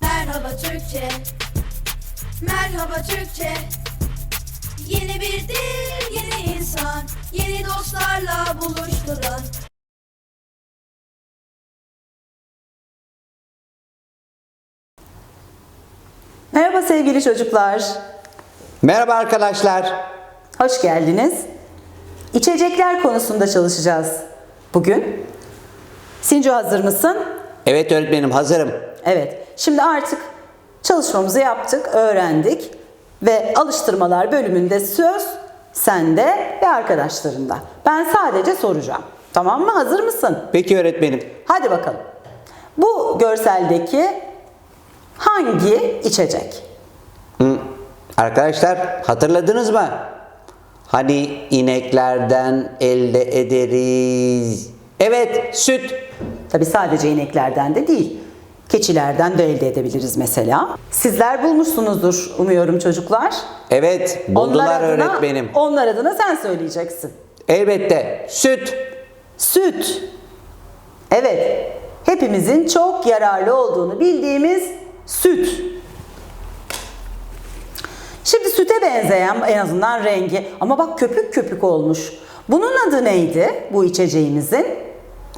Merhaba Türkçe Merhaba Türkçe Yeni bir dil, yeni insan Yeni dostlarla buluşturan Merhaba sevgili çocuklar. Merhaba arkadaşlar. Hoş geldiniz. İçecekler konusunda çalışacağız. Bugün. Sinco hazır mısın? Evet öğretmenim hazırım. Evet. Şimdi artık çalışmamızı yaptık, öğrendik ve alıştırmalar bölümünde söz sende ve arkadaşlarında. Ben sadece soracağım. Tamam mı? Hazır mısın? Peki öğretmenim. Hadi bakalım. Bu görseldeki hangi içecek? Hı. Arkadaşlar hatırladınız mı? Hani ineklerden elde ederiz. Evet süt. Tabi sadece ineklerden de değil. Keçilerden de elde edebiliriz mesela. Sizler bulmuşsunuzdur umuyorum çocuklar. Evet buldular Onlar adına- öğretmenim. Onlar adına sen söyleyeceksin. Elbette süt. Süt. Evet. Hepimizin çok yararlı olduğunu bildiğimiz süt. Süte benzeyen en azından rengi ama bak köpük köpük olmuş. Bunun adı neydi bu içeceğimizin?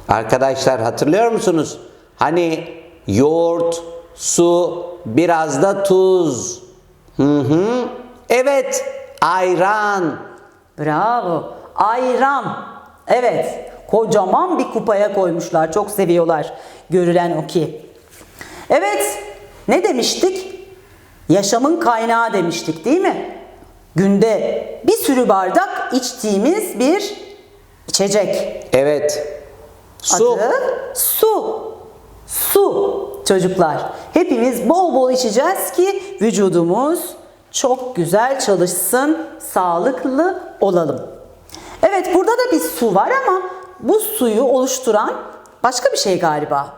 Arkadaşlar hatırlıyor musunuz? Hani yoğurt, su, biraz da tuz. Hı hı. Evet ayran. Bravo. Ayran. Evet. Kocaman bir kupaya koymuşlar. Çok seviyorlar. Görülen o ki. Evet. Ne demiştik? Yaşamın kaynağı demiştik değil mi? Günde bir sürü bardak içtiğimiz bir içecek. Evet. Su. Adı su. Su çocuklar. Hepimiz bol bol içeceğiz ki vücudumuz çok güzel çalışsın, sağlıklı olalım. Evet burada da bir su var ama bu suyu oluşturan başka bir şey galiba.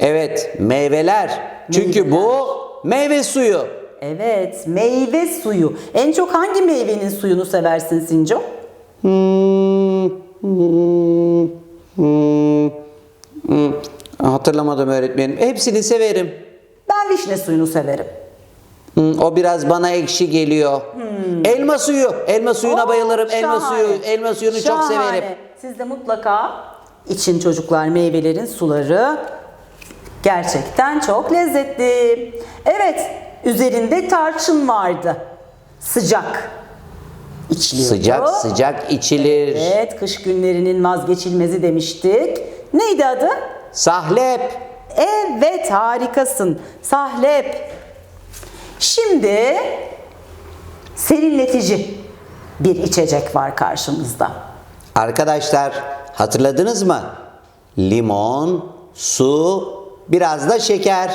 Evet, meyveler. Çünkü bu meyve suyu. Evet, meyve suyu. En çok hangi meyvenin suyunu seversin Sinco? Hmm, hmm, hmm, hmm. Hatırlamadım öğretmenim. Hepsini severim. Ben vişne suyunu severim. Hmm, o biraz bana ekşi geliyor. Elma suyu. Elma suyuna Oo, bayılırım. Elma Oh, şahane. suyu. Elma suyunu çok Şahane. severim. Siz de mutlaka için çocuklar meyvelerin suları gerçekten çok lezzetli. Evet, üzerinde tarçın vardı. Sıcak. İçiliyordu. Sıcak sıcak içilir. Evet, kış günlerinin vazgeçilmezi demiştik. Neydi adı? Sahlep. Evet, harikasın. Sahlep. Şimdi serinletici bir içecek var karşımızda. Arkadaşlar hatırladınız mı? Limon, su, biraz da şeker.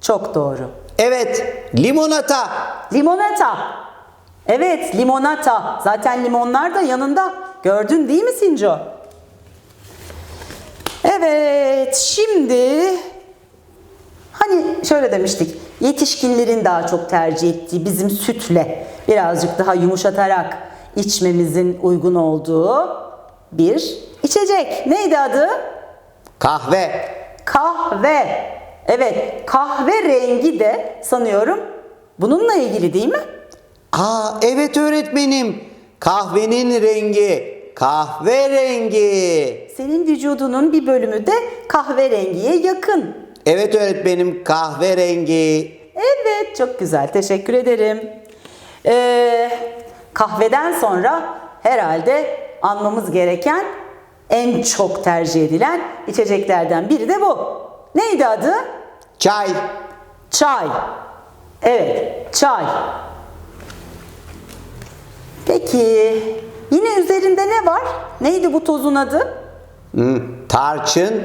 Çok doğru. Evet, limonata. Limonata. Evet, limonata. Zaten limonlar da yanında. Gördün değil mi Sinco? Evet, şimdi hani şöyle demiştik. Yetişkinlerin daha çok tercih ettiği bizim sütle birazcık daha yumuşatarak içmemizin uygun olduğu bir içecek. Neydi adı? Kahve. Kahve. Evet, kahve rengi de sanıyorum bununla ilgili değil mi? Aa evet öğretmenim. Kahvenin rengi. Kahverengi. Senin vücudunun bir bölümü de kahverengiye yakın. Evet öğretmenim kahverengi. Evet, çok güzel. Teşekkür ederim. Ee, kahveden sonra herhalde anmamız gereken en çok tercih edilen içeceklerden biri de bu. Neydi adı? Çay. Çay. Evet, çay. Peki, yine üzerinde ne var? Neydi bu tozun adı? Hmm, tarçın.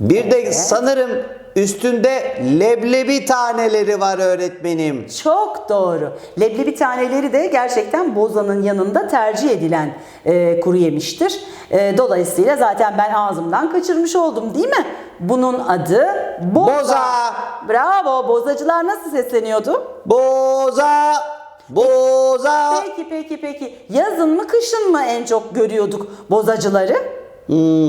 Bir de sanırım üstünde leblebi taneleri var öğretmenim. Çok doğru. Leblebi taneleri de gerçekten bozanın yanında tercih edilen e, kuru yemiştir. E, dolayısıyla zaten ben ağzımdan kaçırmış oldum değil mi? Bunun adı boza. Boza. Bravo. Bozacılar nasıl sesleniyordu? Boza. Boza. Peki peki peki. Yazın mı kışın mı en çok görüyorduk bozacıları? Hmm,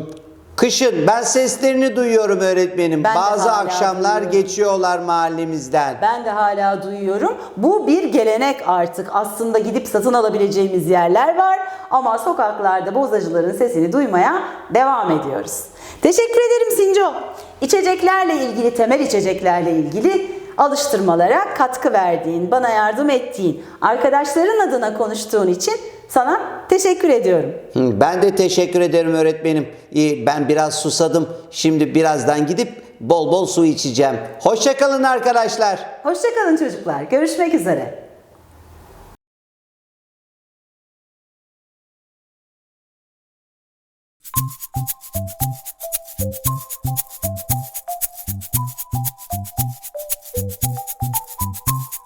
Kışın ben seslerini duyuyorum öğretmenim. Ben de Bazı hala akşamlar duyuyorum. geçiyorlar mahallemizden. Ben de hala duyuyorum. Bu bir gelenek artık. Aslında gidip satın alabileceğimiz yerler var ama sokaklarda bozacıların sesini duymaya devam ediyoruz. Teşekkür ederim Sinco. İçeceklerle ilgili, temel içeceklerle ilgili alıştırmalara katkı verdiğin, bana yardım ettiğin, arkadaşların adına konuştuğun için sana teşekkür ediyorum. Ben de teşekkür ederim öğretmenim. Ben biraz susadım. Şimdi birazdan gidip bol bol su içeceğim. Hoşçakalın arkadaşlar. Hoşçakalın çocuklar. Görüşmek üzere.